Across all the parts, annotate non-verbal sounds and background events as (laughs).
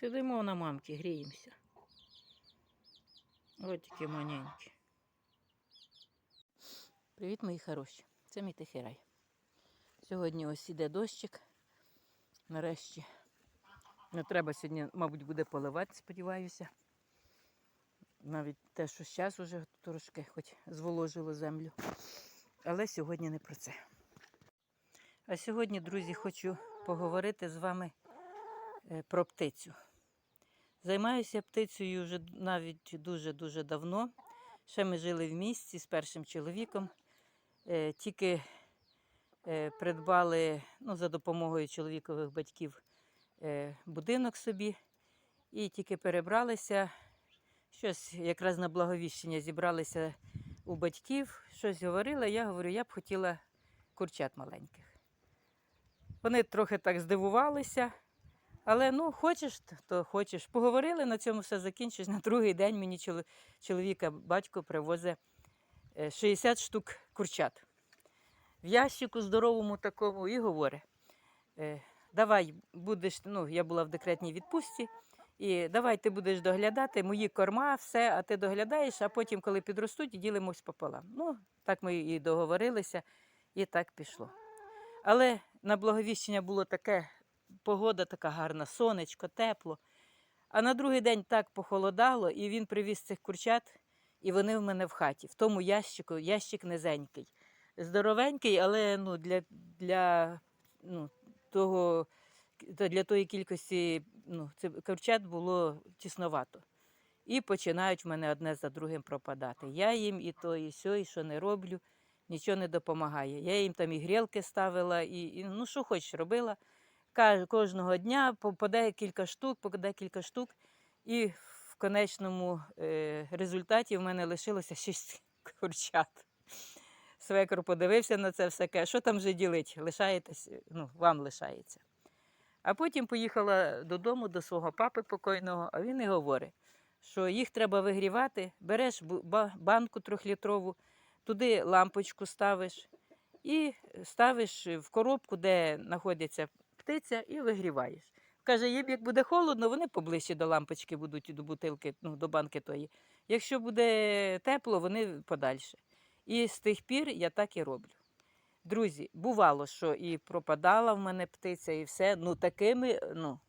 Сидимо на мамці, гріємося. Ось такі маленькі. Привіт, мої хороші. Це мій тихий рай. Сьогодні ось іде дощик. Нарешті. Не треба сьогодні, мабуть, буде поливати, сподіваюся. Навіть те, що зараз вже трошки хоч зволожило землю. Але сьогодні не про це. А сьогодні, друзі, хочу поговорити з вами е, про птицю. Займаюся птицею вже навіть дуже-дуже давно. Ще ми жили в місті з першим чоловіком. Е, Тільки е, придбали ну, за допомогою чоловікових батьків е, будинок собі. І тільки перебралися. Щось якраз на благовіщення зібралися у батьків, щось говорили. Я говорю, я б хотіла курчат маленьких. Вони трохи так здивувалися. Але ну, хочеш, то хочеш. Поговорили, на цьому все закінчилось. На другий день мені чоловіка батько привозить е, 60 штук курчат. В ящику здоровому такому і говорить: е, давай будеш, ну, я була в декретній відпустці, і давай ти будеш доглядати мої корма, все, а ти доглядаєш, а потім, коли підростуть, ділимось пополам. Ну, так ми і договорилися, і так пішло. Але на благовіщення було таке погода така гарна, сонечко, тепло. А на другий день так похолодало, і він привіз цих курчат, і вони в мене в хаті, в тому ящику, ящик низенький. Здоровенький, але ну, для, для, ну, того, для тої кількості ну, курчат було тісновато. І починають в мене одне за другим пропадати. Я їм і то, і сьо, і що не роблю, нічого не допомагає. Я їм там і грілки ставила, і, і ну що хочеш робила. Кожного дня по, декілька штук, по декілька штук. І в конечному е, результаті в мене лишилося шість (laughs) курчат. Свекор подивився на це все, каже, що там вже ділить? Лишаєтесь, ну, вам лишається. А потім поїхала додому до свого папи покойного, а він і говорить, що їх треба вигрівати, береш банку трьохлітрову, туди лампочку ставиш і ставиш в коробку, де знаходиться птиця, і вигріваєш. Каже, їм як буде холодно, вони поближче до лампочки будуть до бутилки, ну, до банки тої. Якщо буде тепло, вони подальше. І з тих пір я так і роблю. Друзі, бувало, що і пропадала в мене птиця, і все. Ну, такими, ну,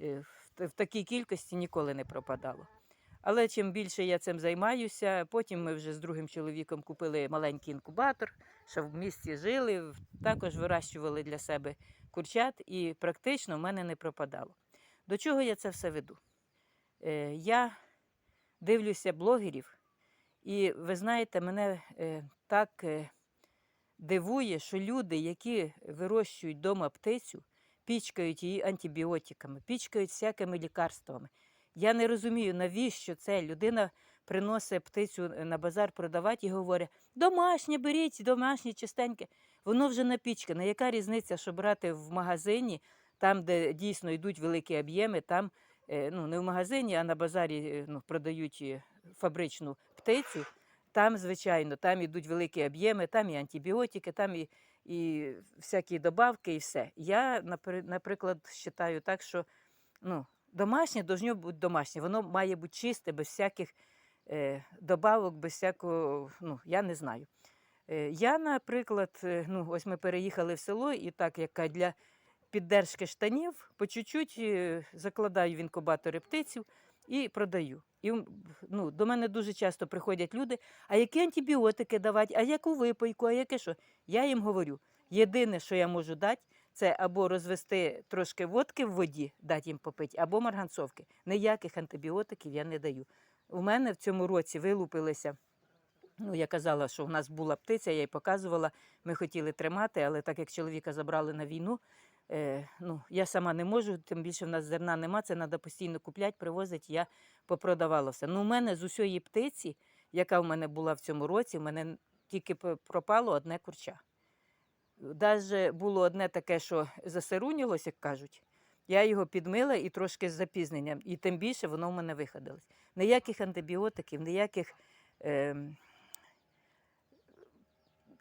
е, в такій кількості ніколи не пропадало. Але чим більше я цим займаюся, потім ми вже з другим чоловіком купили маленький інкубатор, що в місті жили, також вирощували для себе курчат, і практично в мене не пропадало. До чого я це все веду? Е, я дивлюся блогерів, і ви знаєте, мене е, так е, дивує, що люди, які вирощують вдома птицю, пічкають її антибіотиками, пічкають всякими лікарствами. Я не розумію, навіщо це людина приносить птицю на базар продавати і говорить: домашнє беріть, домашнє чистеньке. Воно вже напічкане. Яка різниця, що брати в магазині, там, де дійсно йдуть великі об'єми, там е, ну, не в магазині, а на базарі е, ну, продають е, фабричну птицю. Там, звичайно, там йдуть великі об'єми, там і антибіотики, там і, і всякі добавки, і все. Я, напри- наприклад, вважаю так, що ну, домашнє должно бути домашнє. Воно має бути чисте, без всяких е, добавок, без всякого, ну, я не знаю. Е, я, наприклад, е, ну, ось ми переїхали в село, і так, як для піддержки штанів, по чуть-чуть е, закладаю в інкубатори птицю і продаю. І ну, до мене дуже часто приходять люди, а які антибіотики давати, а яку випийку, а яке що? Я їм говорю: єдине, що я можу дати, це або розвести трошки водки в воді, дати їм попити, або марганцовки. Ніяких антибіотиків я не даю. У мене в цьому році вилупилися. Ну, я казала, що в нас була птиця, я їй показувала. Ми хотіли тримати, але так як чоловіка забрали на війну, е, ну, я сама не можу, тим більше в нас зерна нема, це треба постійно купляти, привозити, я попродавала все. Ну, у мене з усієї птиці, яка в мене була в цьому році, в мене тільки пропало одне курча. Даже було одне таке, що засирунілось, як кажуть. Я його підмила і трошки з запізненням, і тим більше воно в мене виходилось. Ніяких антибіотиків, ніяких, ем,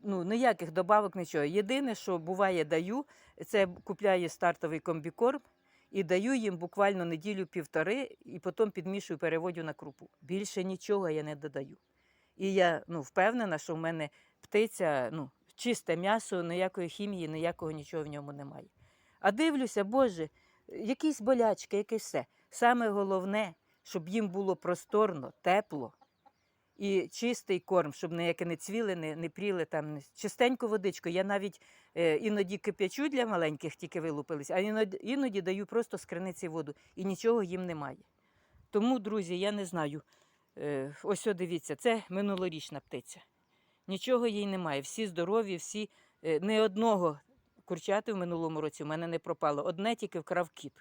ну, ніяких добавок, нічого. Єдине, що буває, даю, це купляю стартовий комбікорм і даю їм буквально неділю-півтори, і потім підмішую, переводю на крупу. Більше нічого я не додаю. І я ну, впевнена, що в мене птиця, ну, чисте м'ясо, ніякої хімії, ніякого нічого в ньому немає. А дивлюся, Боже, якісь болячки, якесь все. Саме головне, щоб їм було просторно, тепло і чистий корм, щоб ніяке не цвіли, не, не пріли там. Чистеньку водичку. Я навіть е, іноді кип'ячу для маленьких, тільки вилупились, а іноді, іноді даю просто з криниці воду, і нічого їм немає. Тому, друзі, я не знаю. Е, ось дивіться, це минулорічна птиця. Нічого їй немає. Всі здорові, всі е, не одного курчати в минулому році в мене не пропало. Одне тільки вкрав кіт.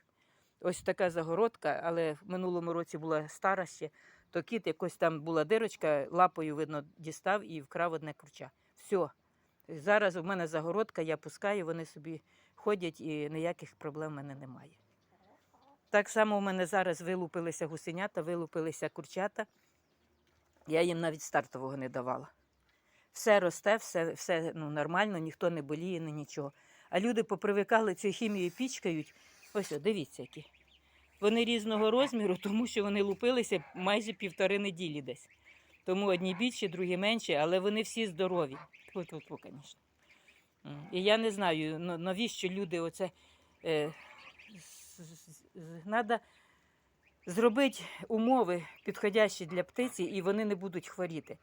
Ось така загородка, але в минулому році була стара ще, то кіт якось там була дирочка, лапою, видно, дістав і вкрав одне курча. Все. Зараз у мене загородка, я пускаю, вони собі ходять і ніяких проблем в мене немає. Так само у мене зараз вилупилися гусенята, вилупилися курчата. Я їм навіть стартового не давала. Все росте, все, все ну, нормально, ніхто не боліє, ні нічого. А люди попривикали цю хімію пічкають. Ось, о, дивіться, які. Вони різного розміру, тому що вони лупилися майже півтори неділі десь. Тому одні більші, другі менші, але вони всі здорові. Тьфу-тьфу-тьфу, звісно. І я не знаю, навіщо люди оце. Е, Треба зробити умови підходящі для птиці, і вони не будуть хворіти.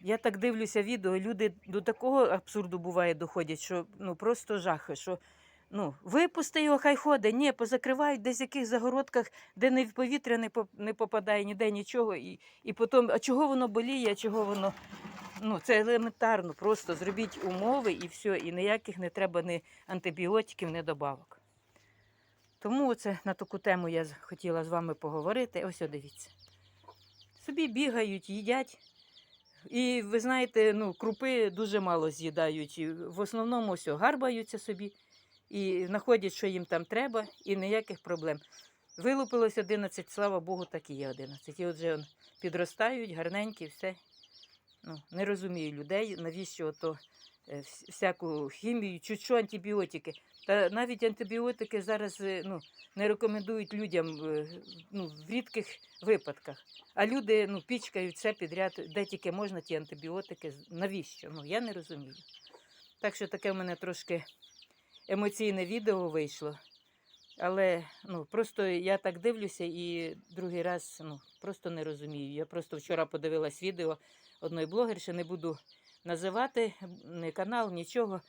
Я так дивлюся відео, люди до такого абсурду буває доходять, що ну просто жахи. Що ну, випусти його, хай ходить. Ні, позакривають десь в яких загородках, де не в повітря не, не попадає ніде нічого. І, і потім, а чого воно боліє, а чого воно. Ну, це елементарно, просто зробіть умови і все, і ніяких не треба ні антибіотиків, ні добавок. Тому це на таку тему я хотіла з вами поговорити. Ось дивіться. Собі бігають, їдять. І ви знаєте, ну, крупи дуже мало з'їдають. В основному все, гарбаються собі і знаходять, що їм там треба, і ніяких проблем. Вилупилось 11, слава Богу, так і є 11. І от вже підростають, гарненькі, все. Ну, не розумію людей, навіщо ото е, всяку хімію, чуть що антибіотики. Та навіть антибіотики зараз е, ну, не рекомендують людям е, ну, в рідких випадках. А люди ну, пічкають все підряд, де тільки можна ті антибіотики. Навіщо? Ну, я не розумію. Так що таке в мене трошки емоційне відео вийшло. Але ну, просто я так дивлюся і другий раз ну, просто не розумію. Я просто вчора подивилась відео одної блогерші, не буду називати ні канал, нічого.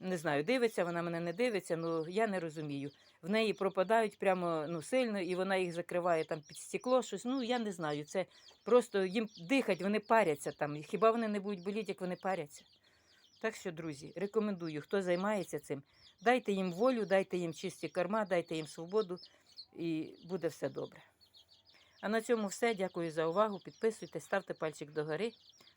Не знаю, дивиться, вона мене не дивиться, ну я не розумію. В неї пропадають прямо ну, сильно, і вона їх закриває там під стекло, щось. Ну я не знаю. Це просто їм дихать, вони паряться там. Хіба вони не будуть боліти, як вони паряться? Так що, друзі, рекомендую, хто займається цим, дайте їм волю, дайте їм чисті корма, дайте їм свободу, і буде все добре. А на цьому все. Дякую за увагу. Підписуйтесь, ставте пальчик догори.